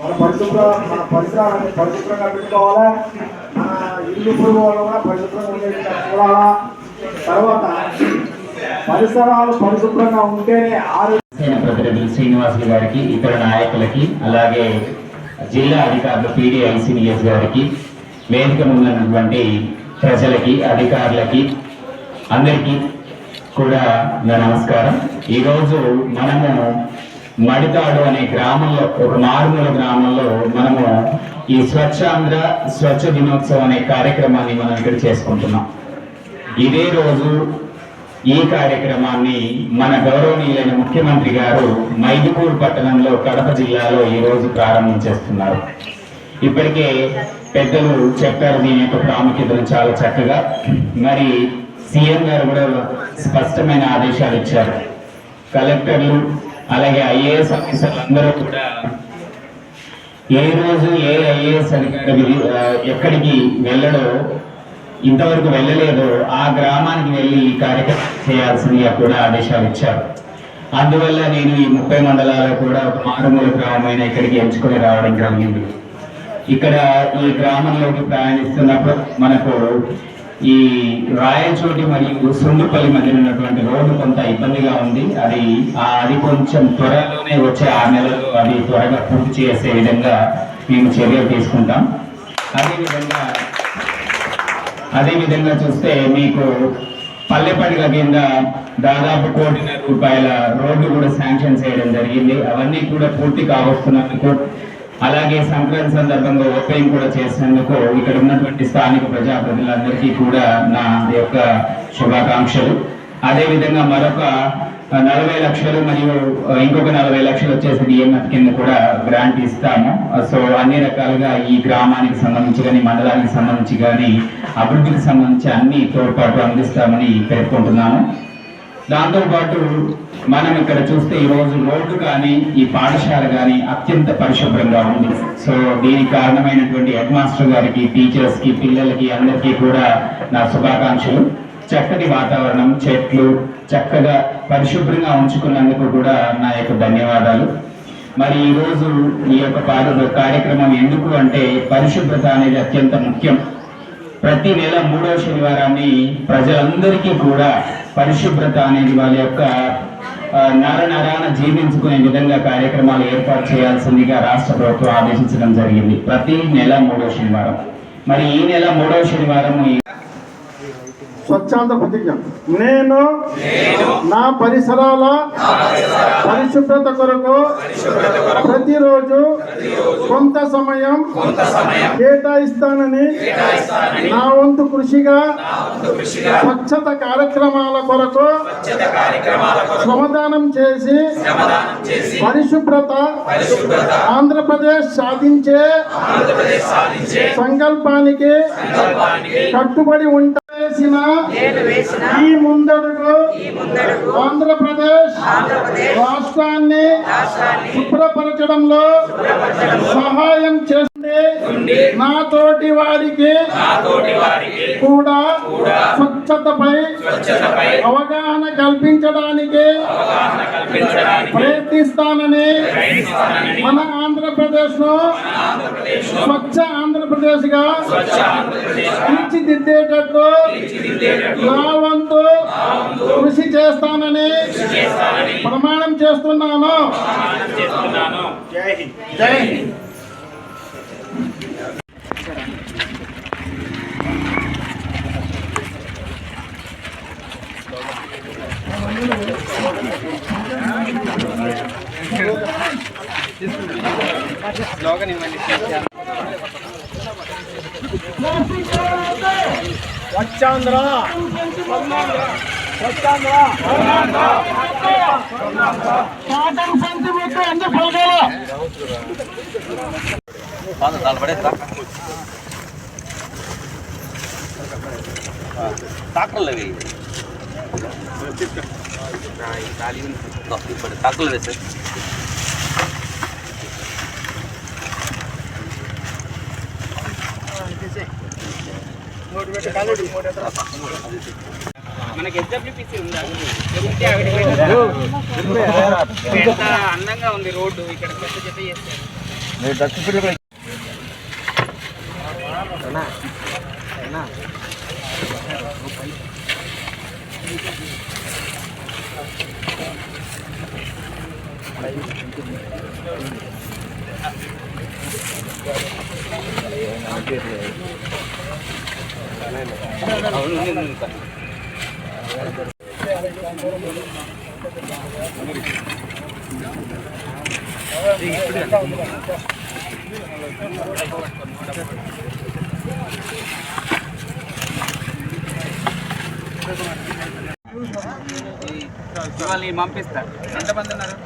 మన పరిశుభ్ర మన పరిసరాన్ని పరిశుభ్రంగా పెట్టుకోవాలా? మన ఇల్లు పురుగు వాళ్ళు కూడా పరిశుభ్రంగా ఉండేట్టుగా చూడాలా? తర్వాత పరిసరాలు పరిశుభ్రంగా ఉంటేనే ఆరోగ్య జనసేన ప్రతినిధులు శ్రీనివాసులు గారికి ఇతర నాయకులకి అలాగే జిల్లా అధికారులు పీడీ ఐసీడీఎస్ గారికి వేదిక ముందున్నటువంటి ప్రజలకి అధికారులకి అందరికీ కూడా నా నమస్కారం. ఈరోజు మనము మడితాడు అనే గ్రామంలో ఒక మారుమూల గ్రామంలో మనము ఈ స్వచ్ఛాంధ్ర స్వచ్ఛ దినోత్సవం అనే కార్యక్రమాన్ని మనం ఇక్కడ చేసుకుంటున్నాం. ఇదే రోజు ఈ కార్యక్రమాన్ని మన గౌరవనీయులైన ముఖ్యమంత్రి గారు మైదుపూర్ పట్టణంలో కడప జిల్లాలో ఈ రోజు ప్రారంభించేస్తున్నారు ఇప్పటికే పెద్దలు చెప్పారు దీని యొక్క ప్రాముఖ్యతను చాలా చక్కగా. మరి సీఎం గారు కూడా స్పష్టమైన ఆదేశాలు ఇచ్చారు. కలెక్టర్లు అలాగే ఐఏఎస్ ఆఫీసర్లు అందరూ కూడా ఏ రోజు ఏ ఐఏఎస్ అధికారి ఎక్కడికి వెళ్ళడో ఇంతవరకు వెళ్ళలేదో ఆ గ్రామానికి వెళ్ళి ఈ కార్యక్రమం చేయాల్సిందిగా కూడా ఆదేశాలు ఇచ్చారు. అందువల్ల నేను ఈ ముప్పై మండలాలు కూడా ఒక మారుమూల గ్రామమైన ఇక్కడికి ఎంచుకొని రావడం జరిగింది ఇక్కడ ఈ గ్రామంలోకి ప్రయాణిస్తున్నప్పుడు మనకు ఈ రాయచోటి మరియు సుండుపల్లి మధ్య ఉన్నటువంటి రోడ్డు కొంత ఇబ్బందిగా ఉంది. అది అది కొంచెం త్వరలోనే వచ్చే ఆ నెలలో అది త్వరగా పూర్తి చేసే విధంగా మేము చర్యలు తీసుకుంటాం. అదేవిధంగా అదే విధంగా చూస్తే మీకు పల్లెపడిగ కింద దాదాపు కోటిన్నర రూపాయల రోడ్డు కూడా శాంక్షన్ చేయడం జరిగింది. అవన్నీ కూడా పూర్తి కావస్తున్నందుకు అలాగే సంక్రాంతి సందర్భంగా ఓపెన్ కూడా చేసినందుకు ఇక్కడ ఉన్నటువంటి స్థానిక ప్రజాప్రతినిధులందరికీ కూడా నా యొక్క శుభాకాంక్షలు. అదేవిధంగా మరొక నలభై లక్షలు మరియు ఇంకొక నలభై లక్షలు వచ్చేసి డిఎంఎఫ్ కింద కూడా గ్రాంట్ ఇస్తాము. సో అన్ని రకాలుగా ఈ గ్రామానికి సంబంధించి కానీ మండలానికి సంబంధించి కానీ అభివృద్ధికి సంబంధించి అన్ని తోడ్పాటు అందిస్తామని పేర్కొంటున్నాను దాంతోపాటు మనం ఇక్కడ చూస్తే ఈరోజు రోడ్డు కానీ ఈ పాఠశాల కానీ అత్యంత పరిశుభ్రంగా ఉంది. సో దీనికి కారణమైనటువంటి హెడ్ మాస్టర్ గారికి టీచర్స్కి పిల్లలకి అందరికీ కూడా నా శుభాకాంక్షలు. చక్కటి వాతావరణం చెట్లు చక్కగా పరిశుభ్రంగా ఉంచుకున్నందుకు కూడా నా యొక్క ధన్యవాదాలు. మరి ఈరోజు ఈ యొక్క పాడు కార్యక్రమం ఎందుకు అంటే పరిశుభ్రత అనేది అత్యంత ముఖ్యం. ప్రతి నెల మూడవ శనివారాన్ని ప్రజలందరికీ కూడా పరిశుభ్రత అనేది వాళ్ళ యొక్క ఆ, నర నరాన జీవించుకునే విధంగా కార్యక్రమాలు ఏర్పాటు చేయాల్సిందిగా రాష్ట్ర ప్రభుత్వం ఆదేశించడం జరిగింది. ప్రతి నెల మూడవ శనివారం. మరి ఈ నెల మూడవ శనివారం ఈ స్వచ్ఛాంత ప్రతిజ్ఞ. నేను నా పరిసరాల పరిశుభ్రత కొరకు ప్రతిరోజు కొంత సమయం కేటాయిస్తానని నా వంతు కృషిగా స్వచ్ఛత కార్యక్రమాల కొరకు శ్రమదానం చేసి పరిశుభ్రత ఆంధ్రప్రదేశ్ సాధించే సంకల్పానికి కట్టుబడి ఉంటా వేసిన ఈ ముందడుగు ఆంధ్రప్రదేశ్ రాష్ట్రాన్ని శుభ్రపరచడంలో సహాయం చేస్తుంది నా తోటి వారికి కూడా స్వచ్ఛతపై అవగాహన కల్పించడానికి ప్రయత్నిస్తానని మన ఆంధ్రప్రదేశ్ను స్వచ్ఛ ఆంధ్రప్రదేశ్గా తీర్చిదిద్దేటట్టు నా వంతు కృషి చేస్తానని ప్రమాణం చేస్తున్నాను. జై హింద్. జై హింద్. ಸ್ಲೋಗನ್ ಇಮ್ಮಲ್ಲಿ ಸ್ವಚ್ಛಾಂಧ್ರ ಸ್ವಚ್ಛಾಂಧ್ರ ಕಾಟನ್ ಸಂತಿ ಬಿಟ್ಟು ಎಂದು ಕೊಳಗಾಲ டாக்டர்ல வை டாக்டர்ல வை சார் మనకి ఎస్డబ్ల్యూపీసీ ఉందా ఎంత అందంగా ఉంది రోడ్డు ఇక్కడ పెద్ద జత చేస్తారు ఉంది, ఉంది. ఇవాళ నేను పంపిస్తా ఎంతమంది ఉన్నారు